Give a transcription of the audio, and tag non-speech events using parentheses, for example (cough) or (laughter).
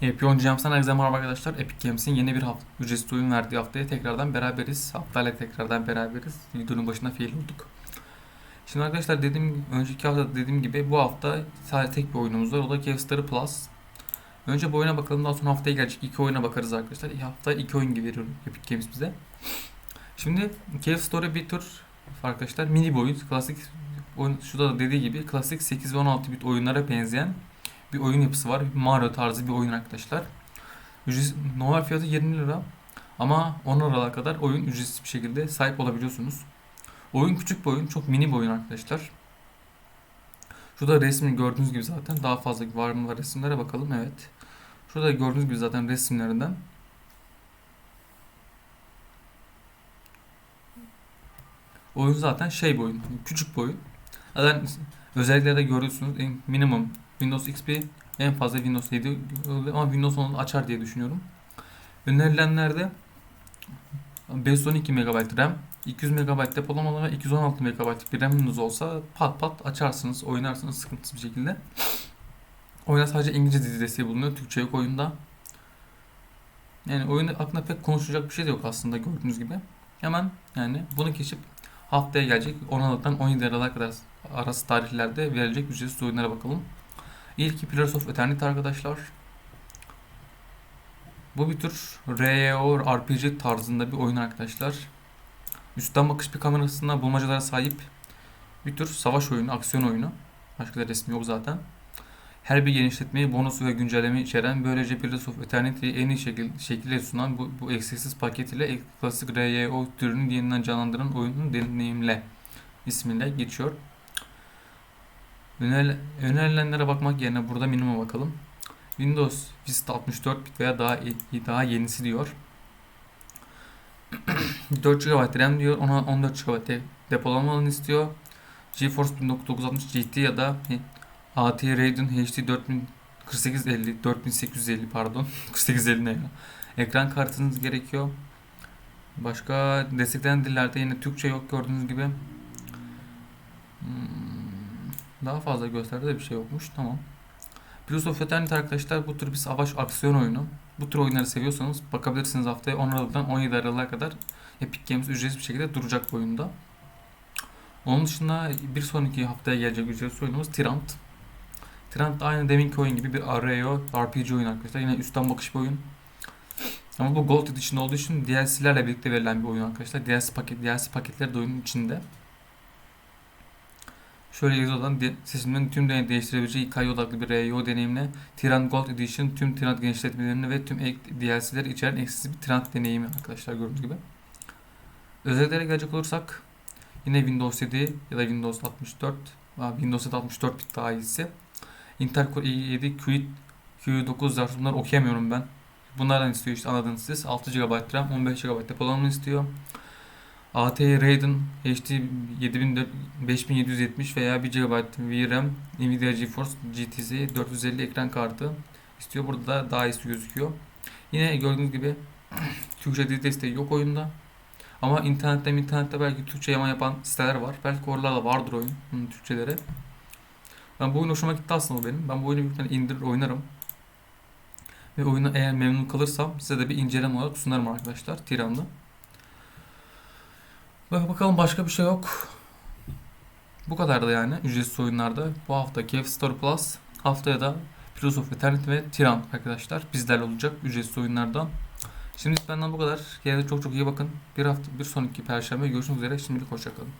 Piyon Jams'tan herkese merhaba arkadaşlar. Epic Games'in yeni bir hafta, ücretsiz oyun verdiği haftaya tekrardan beraberiz. Haftayla tekrardan beraberiz. Videonun başına fail olduk. Şimdi arkadaşlar dediğim önceki hafta dediğim gibi bu hafta sadece tek bir oyunumuz var. O da Cave Plus. Önce bu oyuna bakalım daha sonra haftaya gelecek iki oyuna bakarız arkadaşlar. Hafta iki oyun gibi veriyorum Epic Games bize. Şimdi Cave Story bir tür arkadaşlar mini bir oyun. Klasik oyun şurada da dediği gibi klasik 8 ve 16 bit oyunlara benzeyen bir oyun yapısı var. Mario tarzı bir oyun arkadaşlar. Ücretsiz, normal fiyatı 20 lira. Ama 10 liralara kadar oyun ücretsiz bir şekilde sahip olabiliyorsunuz. Oyun küçük bir oyun. Çok mini bir oyun arkadaşlar. Şurada resmini gördüğünüz gibi zaten. Daha fazla var mı var resimlere bakalım. Evet. Şurada gördüğünüz gibi zaten resimlerinden. Oyun zaten şey bir oyun. Küçük bir oyun. Zaten özellikleri de görüyorsunuz. Minimum Windows XP en fazla Windows 7 ama Windows 10 açar diye düşünüyorum. Önerilenlerde 512 MB RAM, 200 MB depolamalı ve 216 MB bir RAM'iniz olsa pat pat açarsınız, oynarsınız sıkıntısız bir şekilde. Oyunda sadece İngilizce dil desteği bulunuyor. Türkçe yok oyunda. Yani oyunda aklında pek konuşacak bir şey de yok aslında gördüğünüz gibi. Hemen yani bunu geçip haftaya gelecek 10 Aralık'tan 17 Aralık'a kadar arası tarihlerde verilecek ücretsiz oyunlara bakalım. İlki Pillars of Eternity arkadaşlar. Bu bir tür REO RPG tarzında bir oyun arkadaşlar. Üstten bakış bir kamerasında bulmacalara sahip bir tür savaş oyunu, aksiyon oyunu. Başka da resmi yok zaten. Her bir genişletmeyi, bonus ve güncelleme içeren böylece Pillars of Eternity'yi en iyi şekilde, şekilde sunan bu, bu eksiksiz paket ile klasik REO türünü yeniden canlandıran oyunun deneyimle ismiyle geçiyor. Öner, önerilenlere bakmak yerine burada minimum bakalım. Windows Vista 64 bit veya daha daha yenisi diyor. (clears throat) 4 GB RAM diyor. Ona 14 GB de, depolama alanı istiyor. GeForce 1960 GT ya da AT Radeon HD 404850 4850 pardon (laughs) 4850 ne ya? Ekran kartınız gerekiyor. Başka desteklenen dillerde yine Türkçe yok gördüğünüz gibi. Hmm. Daha fazla gösterdi de bir şey yokmuş. Tamam. Pillars of Eternity arkadaşlar bu tür bir savaş aksiyon oyunu. Bu tür oyunları seviyorsanız bakabilirsiniz haftaya 10 Aralık'tan 17 Aralık'a kadar Epic Games ücretsiz bir şekilde duracak bu oyunda. Onun dışında bir sonraki haftaya gelecek ücretsiz oyunumuz Tyrant. Tyrant da aynı deminki oyun gibi bir RAO RPG oyun arkadaşlar. Yine üstten bakış bir oyun. Ama bu Gold Edition olduğu için DLC'lerle birlikte verilen bir oyun arkadaşlar. DLC paket DLC paketleri de oyunun içinde. Şöyle yazılan seçimlerin tüm deney değiştirebileceği hikaye odaklı bir REO deneyimle Tyrant Gold Edition tüm Tyrant genişletmelerini ve tüm ek DLC'leri içeren eksiksiz bir Tyrant deneyimi arkadaşlar gördüğünüz gibi. Özelliklere gelecek olursak yine Windows 7 ya da Windows 64 Windows 7 64 bit daha iyisi. Intel Core i7 Q, Q9 var. Bunları okuyamıyorum ben. Bunlardan istiyor işte anladınız siz. 6 GB RAM, 15 GB depolama istiyor. AT Radeon HD 5770 veya 1 GB VRAM Nvidia GeForce GTX 450 ekran kartı istiyor. Burada da daha iyisi gözüküyor. Yine gördüğünüz gibi (clears throat) Türkçe dil desteği yok oyunda. Ama internette internette belki Türkçe yama yapan siteler var. Belki oralarda vardır oyun Türkçeleri. Ben bu oyun hoşuma gitti aslında benim. Ben bu oyunu bir indirir oynarım. Ve oyunu eğer memnun kalırsam size de bir inceleme olarak sunarım arkadaşlar. Tiran'da. Bakalım başka bir şey yok. Bu kadar da yani ücretsiz oyunlarda. Bu hafta Cave Story Plus. Haftaya da Pillars of Eternity ve Tyrann arkadaşlar bizlerle olacak ücretsiz oyunlardan. Şimdi benden bu kadar. Kendinize çok çok iyi bakın. Bir hafta bir sonraki perşembe görüşmek üzere. Şimdilik hoşçakalın.